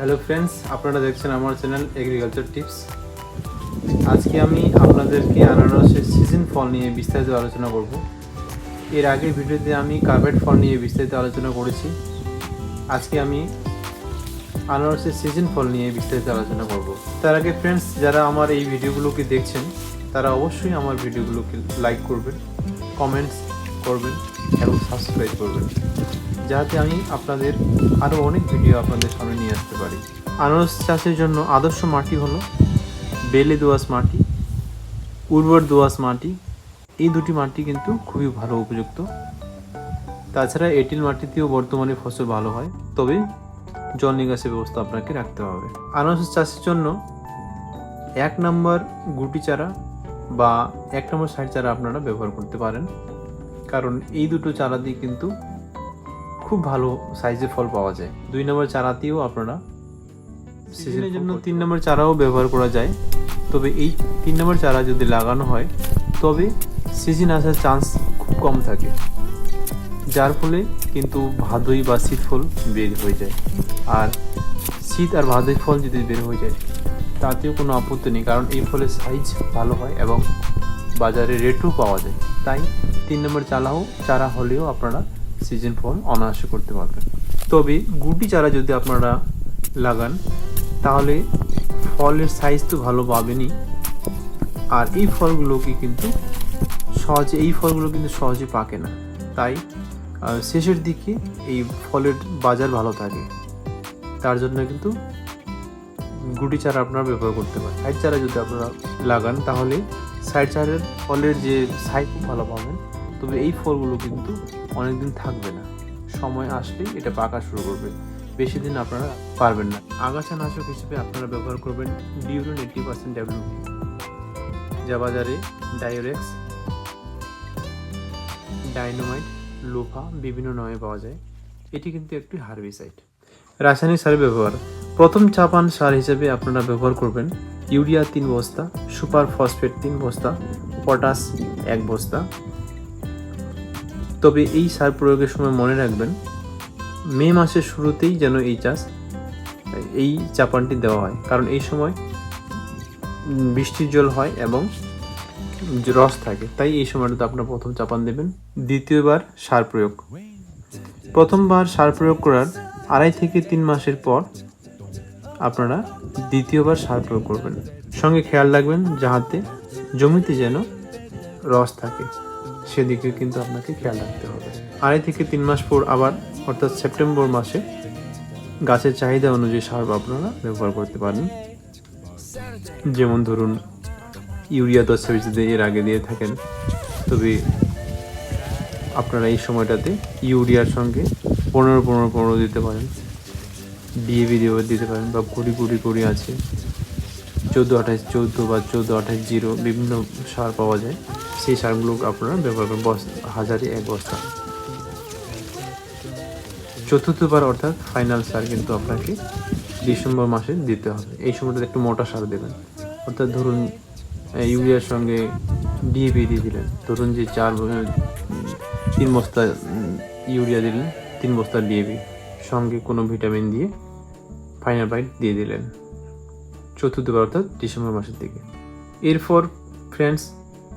Hello friends আপনারা দেখছেন আমার চ্যানেল এগ্রিকালচার টিপস আজকে আমি আপনাদেরকে আনারসের সিজন ফল নিয়ে বিস্তারিত আলোচনা করব। এর আগের ভিডিওতে আমি কার্পেট ফল নিয়ে বিস্তারিত আলোচনা করেছি। আজকে আমি আনারসের সিজন ফল নিয়ে বিস্তারিত আলোচনা করব। তার আগে ফ্রেন্ডস যারা আমার এই ভিডিওগুলোকে দেখছেন, তারা অবশ্যই আমার ভিডিওগুলোকে লাইক করবেন কমেন্টস করবেন এবং সাবস্ক্রাইব করবেন। যাতে আমি আপনাদের আরও অনেক ভিডিও আপনাদের সামনে নিয়ে আসতে পারি। আনারস চাষের জন্য আদর্শ মাটি হলো বেলে দোআঁশ মাটি, উর্বর দোআঁশ মাটি। এই দুটি মাটি কিন্তু খুবই ভালো উপযুক্ত। তাছাড়া এঁটেল মাটিতেও বর্তমানে ফসল ভালো হয়, তবে জল নিকাশের ব্যবস্থা আপনাকে রাখতে হবে। আনারস চাষের জন্য এক নম্বর গুটি চারা বা এক নম্বর সাইড চারা আপনারা ব্যবহার করতে পারেন। কারণ এই দুটো চারা দিয়ে কিন্তু খুব ভালো সাইজের ফল পাওয়া যায়। দুই নম্বর চারাতেও আপনারা সিজনের জন্য তিন নম্বর চারাও ব্যবহার করা যায়। তবে এই তিন নম্বর চারা যদি লাগানো হয় তবে সিজন আসার চান্স খুব কম থাকে। যার ফলে কিন্তু ভাদই বা শীত ফল বের হয়ে যায়। আর শীত আর ভাদই ফল যদি বের হয়ে যায় তাতেও কোনো আপত্তি নেই। কারণ এই ফলের সাইজ ভালো হয় এবং বাজারে রেটও পাওয়া যায়। তাই তিন নম্বর চালাও চারা হলেও আপনারা সিজন ফল অনায়াসে করতে পারবেন। তবে গুটি চারা যদি আপনারা লাগান, তাহলে ফলের সাইজ তো ভালো পাবেনই। আর এই ফলগুলোকে কিন্তু সহজে, এই ফলগুলো কিন্তু সহজে পাকে না। তাই শেষের দিকে এই ফলের বাজার ভালো থাকে। তার জন্য কিন্তু গুটি চারা আপনারা ব্যবহার করতে পারেন। সাইড চারা যদি আপনারা লাগান, তাহলে সাইড চারের ফলের যে সাইজ ভালো পাবেন। তবে এই ফলগুলো কিন্তু অনেকদিন থাকবে না। সময় আসলেই এটা পাকা শুরু করবে। বেশি দিন আপনারা পারবেন না। আগাছা নাশক হিসেবে আপনারা ব্যবহার করবেন ডিউরন এইটি পার্সেন্ট ডেভেলপমেন্ট। যা বাজারে ডায়োরেক্স, ডাইনোমাইট, লোফা বিভিন্ন নামে পাওয়া যায়। এটি কিন্তু একটি হার্বিসাইড। রাসায়নিক সার ব্যবহার। প্রথম চাপান সার হিসেবে আপনারা ব্যবহার করবেন ইউরিয়া তিন বস্তা, সুপার ফসফেট তিন বস্তা, পটাশ এক বস্তা তবে এই সার প্রয়োগের সময় মনে রাখবেন, মে মাসের শুরুতেই যেন এই চাষ, এই চাপানটি দেওয়া হয়। কারণ এই সময় বৃষ্টির জল হয় এবং রস থাকে। তাই এই সময়টাতে আপনারা প্রথম চাপান দেবেন। দ্বিতীয়বার সার প্রয়োগ। প্রথমবার সার প্রয়োগ করার আড়াই থেকে তিন মাসের পর আপনারা দ্বিতীয়বার সার প্রয়োগ করবেন। সঙ্গে খেয়াল রাখবেন যাহাতে জমিতে যেন রস থাকে। সেদিকে কিন্তু আপনাকে খেয়াল রাখতে হবে। আড়াই থেকে তিন মাস পর আবার, অর্থাৎ সেপ্টেম্বর মাসে, গাছের চাহিদা অনুযায়ী সার আপনারা ব্যবহার করতে পারেন। যেমন ধরুন, ইউরিয়া দশ ছাব্বিশ যদি এর আগে দিয়ে থাকেন। তবে আপনারা এই সময়টাতে ইউরিয়ার সঙ্গে পনেরো পনেরো পনেরো দিতে পারেন। ডিএবি দিয়ে দিতে পারেন বা কুড়ি কুড়ি কুড়ি আছে। চোদ্দ আঠাশ চোদ্দ বা চোদ্দ আঠাশ জিরো বিভিন্ন সার পাওয়া যায়। সেই সারগুলো আপনারা ব্যবহার করেন বস হাজারে এক বস্তা। চতুর্থবার অর্থাৎ ফাইনাল সার কিন্তু আপনাকে ডিসেম্বর মাসে দিতে হবে। এই সময়টাতে একটু মোটা সার দেবেন। অর্থাৎ ধরুন ইউরিয়ার সঙ্গে ডিএপি দিয়ে দিলেন। ধরুন যে চার তিন বস্তা ইউরিয়া দিলেন, তিন বস্তা ডিএপি সঙ্গে কোনো ভিটামিন দিয়ে ফাইনাল বাইট দিয়ে দিলেন। চতুর্থবার অর্থাৎ ডিসেম্বর মাসের দিকে। এরপর ফ্রেন্ডস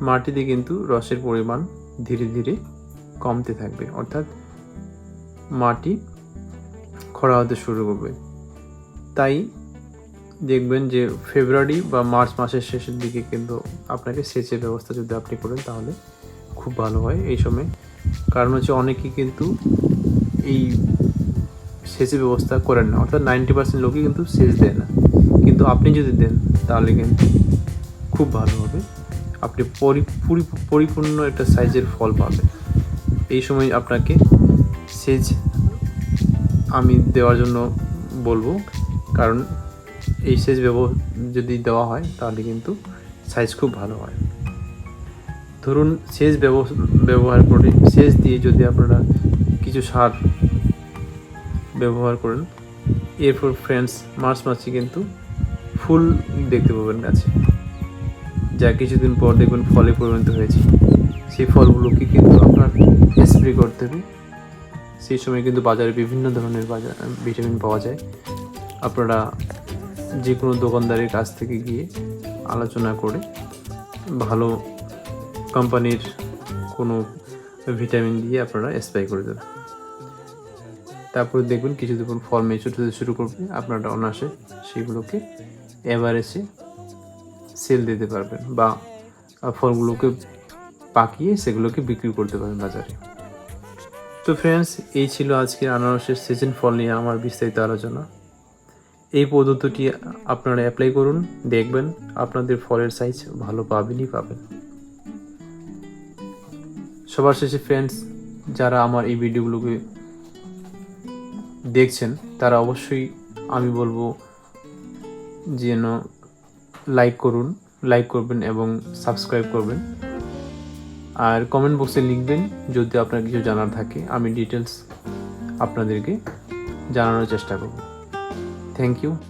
মাটিতে কিন্তু রসের পরিমাণ ধীরে ধীরে কমতে থাকবে। অর্থাৎ মাটি খরা হতে শুরু করবে। তাই দেখবেন যে ফেব্রুয়ারি বা মার্চ মাসের শেষের দিকে কিন্তু আপনাকে সেচের ব্যবস্থা যদি আপনি করেন তাহলে খুব ভালো হয় এই সময়। কারণ হচ্ছে অনেকেই কিন্তু এই সেচের ব্যবস্থা করেন না। অর্থাৎ নাইনটি পার্সেন্ট লোকই কিন্তু সেচ দেয় না। কিন্তু আপনি যদি দেন তাহলে কিন্তু খুব ভালো হবে। আপনি পরি- পরি- পরিপূর্ণ একটা সাইজের ফল পাবেন। এই সময় আপনাকে সেচ আমি দেওয়ার জন্য বলব, কারণ এই সেচ ব্যবহার যদি দেওয়া হয়, তাহলে কিন্তু সাইজ খুব ভালো হয়। ধরুন সেচ ব্যব- ব্যবহার করে, সেচ দিয়ে যদি আপনারা কিছু সার ব্যবহার করেন, এরপর ফ্রেন্ডস মার্চ মাসে কিন্তু ফুল দেখতে পাবেন গাছে। যা কিছুদিন পর দেখবেন ফলে পরিণত হয়েছে। সেই ফলগুলোকে কিন্তু আপনার স্প্রে করতে হবে। সেই সময় কিন্তু বাজারে বিভিন্ন ধরনের বাজার ভিটামিন পাওয়া যায়। আপনারা যে কোনো দোকানদারের কাছ থেকে গিয়ে আলোচনা করে ভালো কোম্পানির কোনো ভিটামিন দিয়ে আপনারা স্প্রে করে দেবেন। তারপরে দেখবেন কিছু যখন ফল মেচুর শুরু করবে। আপনারা অনাসে সেগুলোকে এভারেজে সেল দিতে পারবেন বা ফলগুলোকে পাকিয়ে সেগুলোকে বিক্রি করতে পারেন বাজারে। তো ফ্রেন্ডস এই ছিল আজকের আনারসের সিজন ফল নিয়ে আমার বিস্তারিত আলোচনা। এই পদ্ধতিটি আপনারা অ্যাপ্লাই করুন, দেখবেন আপনাদের ফলের সাইজ ভালো পাবেনই পাবেন। সবার শেষে ফ্রেন্ডস যারা আমার এই ভিডিওগুলোকে দেখছেন, তারা অবশ্যই আমি বলব যেন লাইক করুন লাইক করবেন এবং সাবস্ক্রাইব করবেন। আর কমেন্ট বক্সে লিখবেন যদি আপনার কিছু জানার থাকে, আমি ডিটেলস আপনাদেরকে জানানোর চেষ্টা করব। Thank you